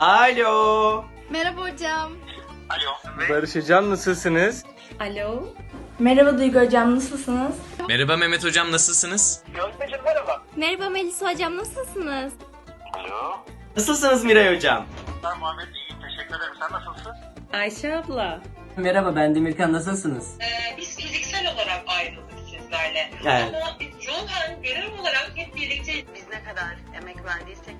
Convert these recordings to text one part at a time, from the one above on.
Alo. Merhaba hocam. Alo. Barış Hocam nasılsınız? Alo. Merhaba Duygu Hocam, nasılsınız? Merhaba Mehmet Hocam nasılsınız? Gözdeciğim merhaba. Merhaba Melisa hocam nasılsınız? Alo. Nasılsınız Miray Hocam? Ben Muhammed iyiyim. Teşekkür ederim. Sen nasılsın? Ayşe abla. Merhaba ben Demirkan nasılsınız? Ee, biz fiziksel olarak ayrıldık sizlerle. Evet. Ama ruhen, gönül olarak hep birlikte Biz ne kadar emek verdiysek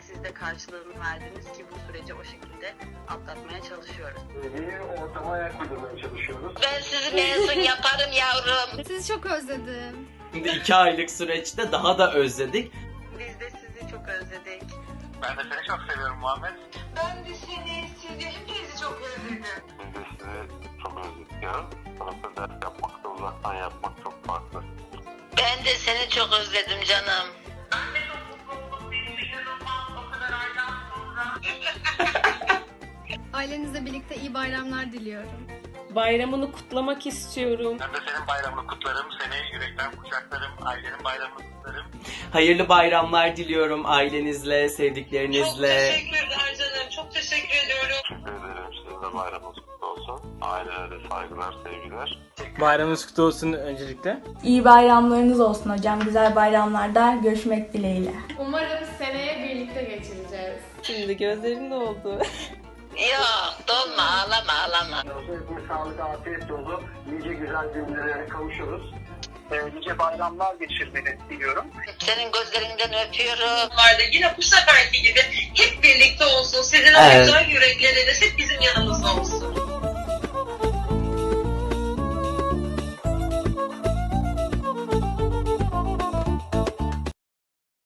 karşılığını verdiniz ki bu süreci o şekilde atlatmaya çalışıyoruz. Bir ortama ayak uydurmaya çalışıyoruz. Ben sizi mezun yaparım yavrum. Sizi çok özledim. Şimdi iki aylık süreçte daha da özledik. Biz de sizi çok özledik. Ben de seni çok seviyorum Muhammed. ben de seni, sizi, hepinizi çok özledim. Biz de sizi çok özledik ya. Sınıfta ders yapmak da uzaktan yapmak çok farklı. Ben de seni çok özledim canım. Ailenizle birlikte iyi bayramlar diliyorum. Bayramını kutlamak istiyorum. Ben de senin bayramını kutlarım. Seni yürekten kucaklarım. Ailenin bayramını kutlarım. Hayırlı bayramlar diliyorum ailenizle, Çok sevdiklerinizle. teşekkürler canım. Çok teşekkür ediyorum. Teşekkür ederim. Sizin de bayramınız kutlu olsun. Ailelere saygılar, sevgiler. Bayramınız kutlu olsun öncelikle. İyi bayramlarınız olsun hocam, güzel bayramlarda görüşmek dileğiyle. Umarım seneye birlikte geçireceğiz. Şimdi gözlerin doldu. Yok dolma ağlama ağlama. Hepimiz sağlık, afiyet dolu, nice güzel günlere kavuşuruz. Ee, nice bayramlar geçirmeni diliyorum. Senin gözlerinden öpüyorum. Bunlarda yine bu seferki gibi hep birlikte olsun. Sizin o Evet. güzel yürekleriniz hep bizim yanımızda olsun.